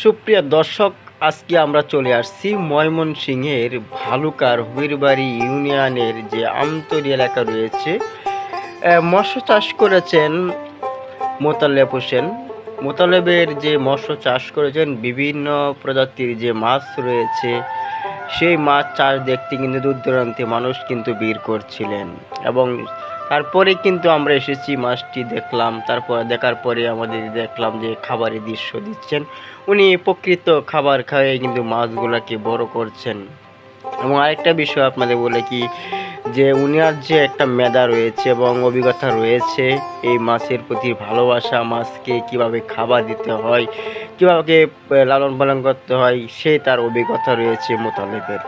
সুপ্রিয় দর্শক, আজকে আমরা চলে আসছি ময়মনসিংহের ভালুকার হুইরবাড়ি ইউনিয়নের যে আমতরি এলাকা রয়েছে। মৎস্য চাষ করেছেন মোতালেব হোসেন। মোতালেবের যে মৎস্য চাষ করেছেন, বিভিন্ন প্রজাতির যে মাছ রয়েছে সেই মাছ চাষ দেখতে কিন্তু দূর দূরান্তে মানুষ কিন্তু ভিড় করছিলেন। এবং তারপরে কিন্তু আমরা এসেছি মাছটি দেখলাম, তারপর দেখার পরে আমাদের দেখলাম যে খাবারের দৃশ্য দিচ্ছেন। উনি প্রকৃত খাবার খাইয়ে কিন্তু মাছগুলোকে বড় করছেন। এবং আরেকটা বিষয় আপনাদের বলে কি যে উনার যে একটা মেধা রয়েছে এবং অভিজ্ঞতা রয়েছে, এই মাছের প্রতি ভালোবাসা, মাছকে কীভাবে খাবার দিতে হয়, কীভাবে লালন পালন করতে হয়, সে তার অভিজ্ঞতা রয়েছে মোতালেবের।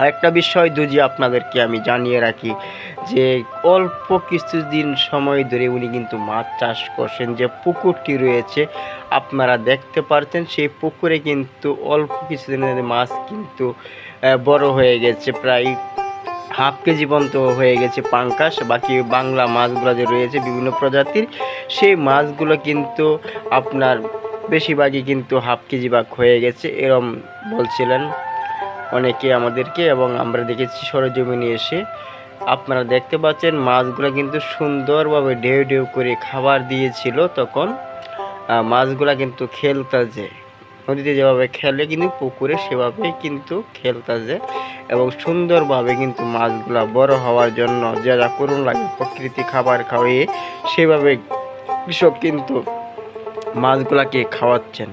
আরেকটা বিষয় দুজি আপনাদেরকে আমি জানিয়ে রাখি যে অল্প কিছুদিন সময় ধরে উনি কিন্তু মাছ চাষ করছেন। যে পুকুরটি রয়েছে, আপনারা দেখতে পারছেন সেই পুকুরে কিন্তু অল্প কিছুদিনের মাছ কিন্তু বড় হয়ে গেছে। প্রায় হাফ কেজি পর্যন্ত হয়ে গেছে পাঙ্কাশ, বাকি বাংলা মাছগুলো যে রয়েছে বিভিন্ন প্রজাতির, সেই মাছগুলো কিন্তু আপনার বেশিরভাগই কিন্তু হাফ কেজি ভাগ হয়ে গেছে, এরম বলছিলেন অনেকে আমাদেরকে এবং আমরা দেখেছি সরজমিনে এসে। আপনারা দেখতে পাচ্ছেন মাছগুলো কিন্তু সুন্দরভাবে ঢেউ ঢেউ করে খাবার দিয়েছিল তখন। মাছগুলা কিন্তু খেলতেছে। নদীতে যেভাবে খেলে কিন্তু পুকুরে সেভাবেই কিন্তু খেলতেছে এবং সুন্দরভাবে কিন্তু মাছগুলা বড় হওয়ার জন্য যা যা করুন লাগে, প্রকৃতি খাবার খাওয়িয়ে সেভাবে কৃষক কিন্তু মাছগুলাকে খাওয়াচ্ছেন।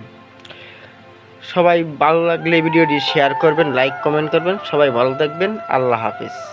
সবাই ভালো লাগলে ভিডিওটি শেয়ার করবেন লাইক কমেন্ট করবেন। সবাই ভালো থাকবেন। আল্লাহ হাফিজ।